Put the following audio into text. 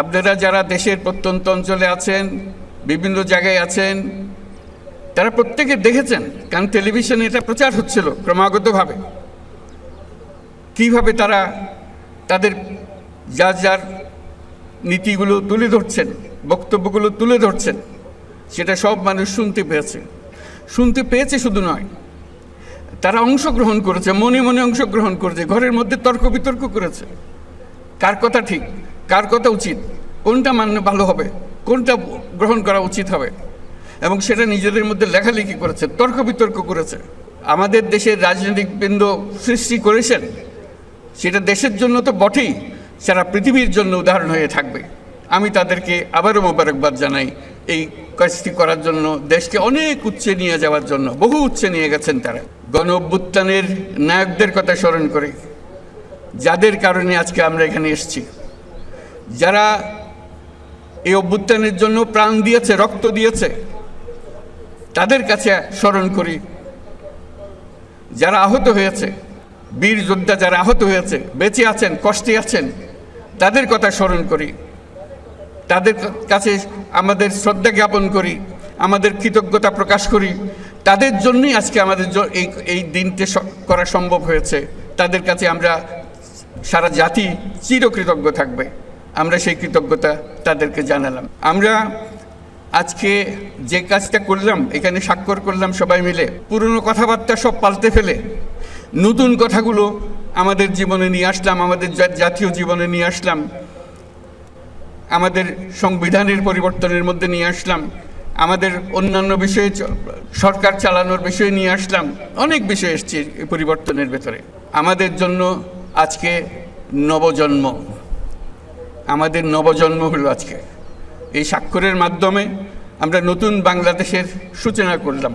আপনারা যারা দেশের প্রত্যন্ত অঞ্চলে আছেন, বিভিন্ন জায়গায় আছেন, তারা প্রত্যেকে দেখেছেন কারণ টেলিভিশনে এটা প্রচার হচ্ছিল ক্রমাগতভাবে। কীভাবে তারা তাদের যার যার নীতিগুলো তুলে ধরছেন, বক্তব্যগুলো তুলে ধরছেন, সেটা সব মানুষ শুনতে পেয়েছে। শুনতে পেয়েছে শুধু নয়, তারা অংশগ্রহণ করেছে, মনে মনে অংশগ্রহণ করেছে, ঘরের মধ্যে তর্ক বিতর্ক করেছে। কার কথা ঠিক? কার কথা উচিত? কোনটা মানলে ভালো হবে? কোনটা গ্রহণ করা উচিত হবে? এবং সেটা নিজেদের মধ্যে লেখালেখি করেছে, তর্ক বিতর্ক করেছে। আমাদের দেশের রাজনৈতিক বৃন্দ সৃষ্টি করেছেন, সেটা দেশের জন্য তো বটেই, সারা পৃথিবীর জন্য উদাহরণ হয়ে থাকবে। আমি তাদেরকে আবারও মোবারকবাদ জানাই, এই কাজটি করার জন্য, দেশকে অনেক উচ্চে নিয়ে যাওয়ার জন্য, বহু উচ্চে নিয়ে গেছেন তারা। গণ অভ্যুত্থানের নায়কদের কথা স্মরণ করে, যাদের কারণে আজকে আমরা এখানে এসেছি। যারা এই অভ্যুত্থানের জন্য প্রাণ দিয়েছে, রক্ত দিয়েছে, তাদের কাছে স্মরণ করি, যারা আহত হয়েছে, বীর যোদ্ধা যারা আহত হয়েছে, বেঁচে আছেন, কষ্টে আছেন, তাদের কথা স্মরণ করি। তাদের কাছে আমাদের শ্রদ্ধা জ্ঞাপন করি, আমাদের কৃতজ্ঞতা প্রকাশ করি। তাদের জন্যই আজকে আমাদের এই এই দিনটি করা সম্ভব হয়েছে। তাদের কাছে আমরা সারা জাতি চিরকৃতজ্ঞ থাকবে। আমরা সেই কৃতজ্ঞতা তাদেরকে জানালাম। আমরা আজকে যে কাজটা করলাম, এখানে স্বাক্ষর করলাম সবাই মিলে, পুরনো কথাবার্তা সব পাল্টে ফেলে, নতুন কথাগুলো আমাদের জীবনে নিয়ে আসলাম, আমাদের জাতীয় জীবনে নিয়ে আসলাম, আমাদের সংবিধানের পরিবর্তনের মধ্যে নিয়ে আসলাম, আমাদের অন্যান্য বিষয়ে সরকার চালানোর বিষয়ে নিয়ে আসলাম, অনেক বিষয় এসছে পরিবর্তনের ভেতরে। আমাদের জন্য আজকে নবজন্ম। আমাদের নবজন্ম হলো আজকে। এই স্বাক্ষরের মাধ্যমে আমরা নতুন বাংলাদেশের সূচনা করলাম।